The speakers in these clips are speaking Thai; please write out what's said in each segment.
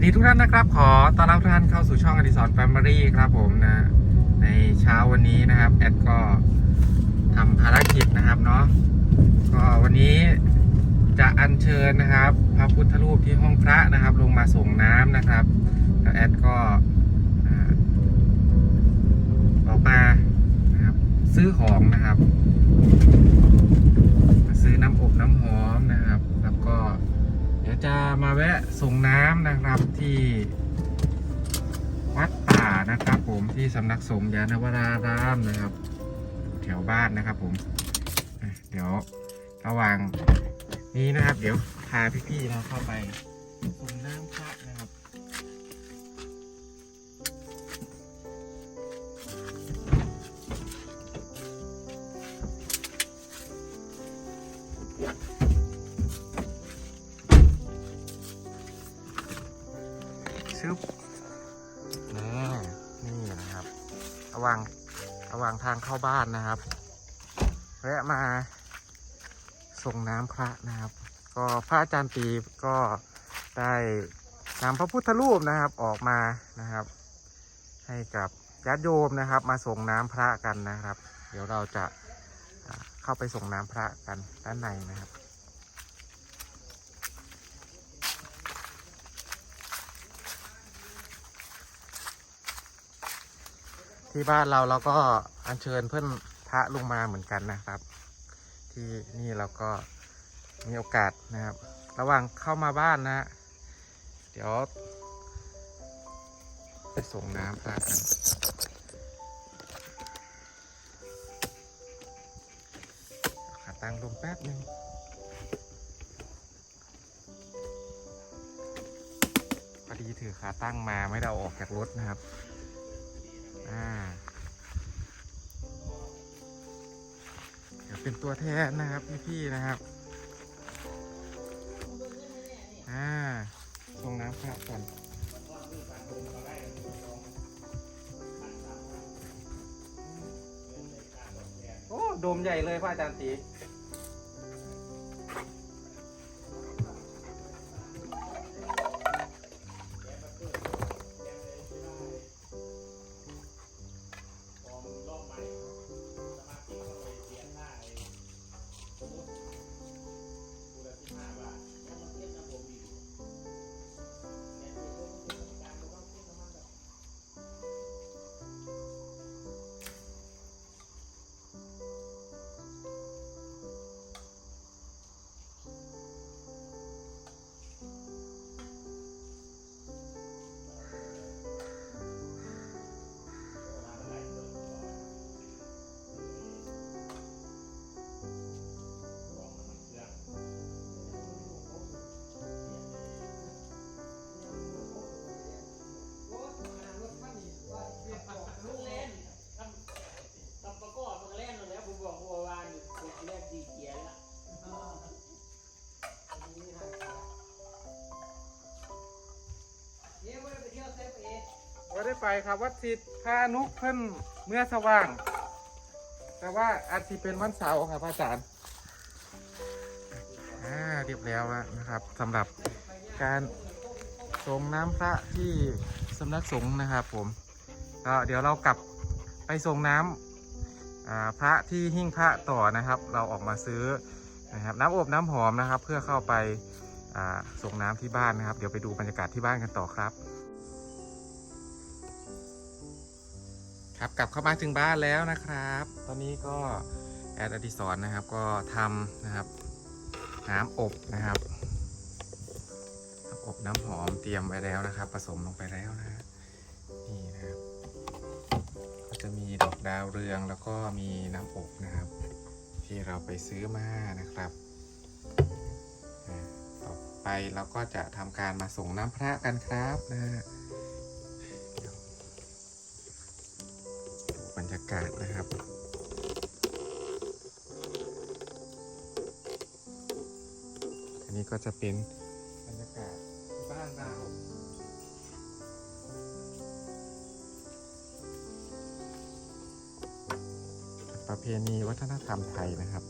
วัสดีทุกท่านนะครับ ขอต้อนรับทุกท่านเข้าสู่ช่องอดิสรแฟมิลี่ครับผมนะ ในเช้าวันนี้นะครับแอดก็ทำภารกิจนะครับเนาะก็วันนี้จะอัญเชิญนะครับ พระพุทธรูปที่ห้องพระนะครับ ลงมาส่งน้ำนะครับแล้วแอดก็ออกมานะครับ ซื้อของนะครับ ซื้อน้ำอบน้ำหอมนะครับ ดี๋ยวจะมาแวะส่งน้ำนะครับที่วัดป่านะครับ ผมที่สำนักสงฆ์ยานวรารามนะครับแถวบ้านนะครับ ผมเดี๋ยวระหว่างนี้นะครับ เดี๋ยวพาพี่ๆเราเข้าไปส่งน้ำพระ ระหว่างระหว่างทางเข้าบ้านนะครับแวะมาส่งน้ำพระนะครับ ก็พระอาจารย์ตีก็ได้นำพระพุทธรูปนะครับออกมานะครับ ให้กับญาติโยมนะครับ มาส่งน้ำพระกันนะครับ เดี๋ยวเราจะเข้าไปส่งน้ำพระกันด้านในนะครับ ที่บ้านเราเราก็อัญเชิญเพื่อนพระลงมาเหมือนกันนะครับ ที่นี่เราก็มีโอกาสนะครับ ระหว่างเข้ามาบ้านนะ เดี๋ยวไปส่งน้ำพระกันขาตั้งลงแป๊บหนึ่งพอดีถือขาตั้งมาไม่ได้ออกจากรถนะครับ อ่าเดี๋ยวเป็นตัวแทนนะครับพี่ๆนะครับอ่าส่งน้ำพระก่อนโอ้โดมใหญ่เลยพระอาจารย์ตี ไปครับวัดสิทธิ์พานุกเพิ่นเมื่อสว่าง แต่ว่าอาจจะเป็นวันเสาร์ครับอาจารย์อ่าเรียบแล้วนะครับสำหรับการส่งน้ำพระที่สำนักสงฆ์นะครับผมก็เดี๋ยวเรากลับไปส่งน้ำอ่าพระที่หิ้งพระต่อนะครับ เราออกมาซื้อนะครับน้ำอบน้ำหอมนะครับ เพื่อเข้าไปส่งน้ำที่บ้านนะครับ เดี๋ยวไปดูบรรยากาศที่บ้านกันต่อครับ ครับกลับเข้ามาถึงบ้านแล้วนะครับ ตอนนี้ก็แอดอดิสรนนะครับก็ทำนะครับ น้ำอบนะครับอบน้ำหอมเตรียมไว้แล้วนะครับ ผสมลงไปแล้วนะฮะนี่นะครับ ก็จะมีดอกดาวเรืองแล้วก็มีน้ำอบนะครับ ที่เราไปซื้อมานะครับต่อไปเราก็จะทำการมาส่งน้ำพระกันครับนะ กาศนะครับ อันนี้ก็จะเป็นบรรยากาศบ้านเราประเพณีวัฒนธรรมไทยนะครับ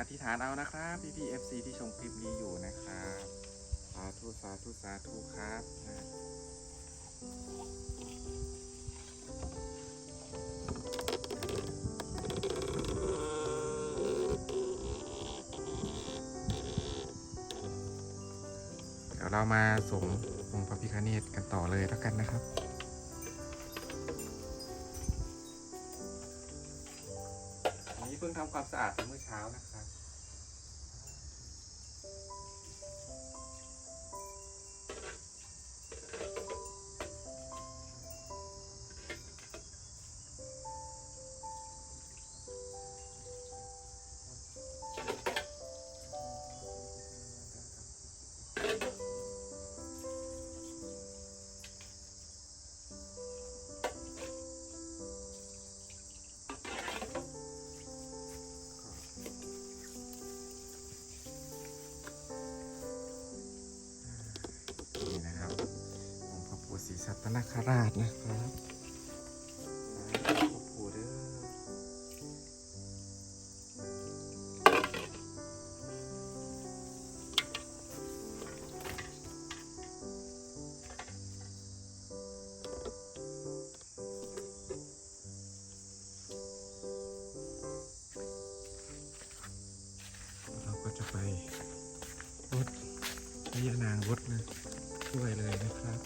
อธิษฐานเอานะครับพี่พี่เอฟซีที่ชมคลิปนี้อยู่นะครับสาธุสาธุสาธุครับนะเดี๋ยวเรามาส่งองค์พระพิฆเนศกันต่อเลยแล้วกันนะครับอันนี้เพิ่งทำความสะอาดเมื่อเช้านะครับ ปู่ศรีสัตนคราชนะครับเราจะไปรถพญานางรถนะด้วยเลยนะครับ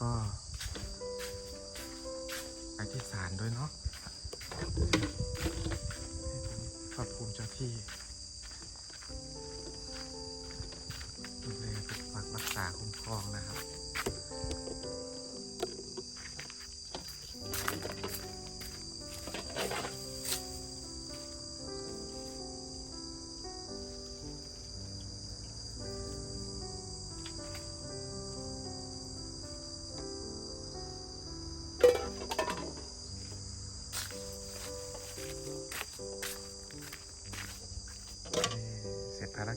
ก็ไปที่ศาลด้วยเนาะให้พระภูมิเจ้าที่ดูแลปกปักรักษาคุ้มครองนะครับ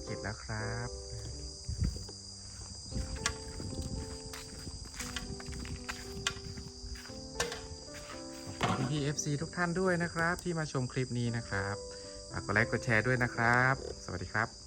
สร็จแล้วครับขอบคุณพี่ FC ทุกท่านด้วยนะครับ ที่มาชมคลิปนี้นะครับ ฝากกดไลค์กดแชร์ด้วยนะครับ สวัสดีครับ